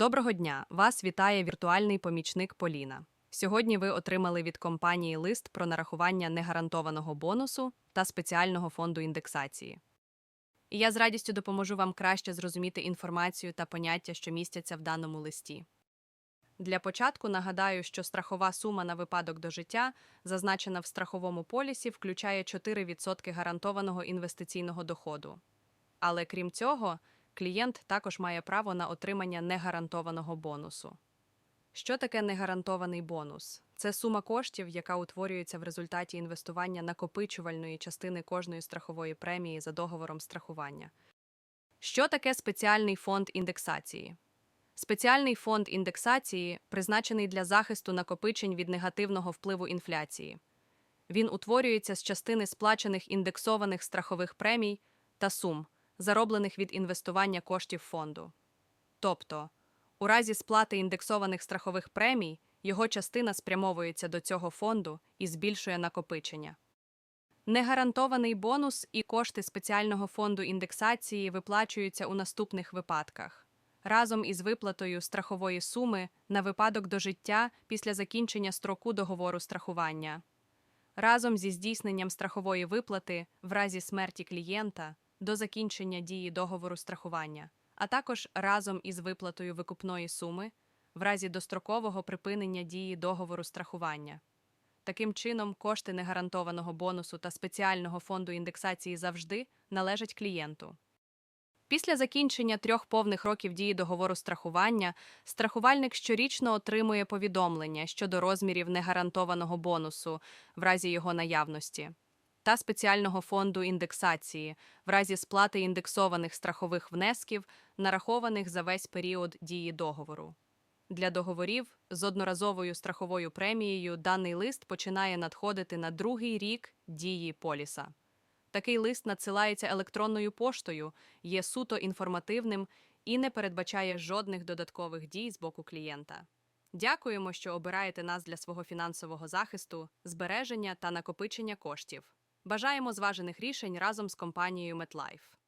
Доброго дня! Вас вітає віртуальний помічник Поліна. Сьогодні ви отримали від компанії лист про нарахування негарантованого бонусу та спеціального фонду індексації. І я з радістю допоможу вам краще зрозуміти інформацію та поняття, що містяться в даному листі. Для початку нагадаю, що страхова сума на випадок до життя, зазначена в страховому полісі, включає 4% гарантованого інвестиційного доходу. Але крім цього, клієнт також має право на отримання негарантованого бонусу. Що таке негарантований бонус? Це сума коштів, яка утворюється в результаті інвестування накопичувальної частини кожної страхової премії за договором страхування. Що таке спеціальний фонд індексації? Спеціальний фонд індексації призначений для захисту накопичень від негативного впливу інфляції. Він утворюється з частини сплачених індексованих страхових премій та сум, зароблених від інвестування коштів фонду. Тобто, у разі сплати індексованих страхових премій його частина спрямовується до цього фонду і збільшує накопичення. Негарантований бонус і кошти спеціального фонду індексації виплачуються у наступних випадках разом із виплатою страхової суми на випадок до життя після закінчення строку договору страхування, разом зі здійсненням страхової виплати в разі смерті клієнта до закінчення дії договору страхування, а також разом із виплатою викупної суми в разі дострокового припинення дії договору страхування. Таким чином, кошти негарантованого бонусу та спеціального фонду індексації завжди належать клієнту. Після закінчення трьох повних років дії договору страхування страхувальник щорічно отримує повідомлення щодо розмірів негарантованого бонусу в разі його наявності та спеціального фонду індексації в разі сплати індексованих страхових внесків, нарахованих за весь період дії договору. Для договорів з одноразовою страховою премією даний лист починає надходити на другий рік дії поліса. Такий лист надсилається електронною поштою, є суто інформативним і не передбачає жодних додаткових дій з боку клієнта. Дякуємо, що обираєте нас для свого фінансового захисту, збереження та накопичення коштів. Бажаємо зважених рішень разом з компанією MetLife.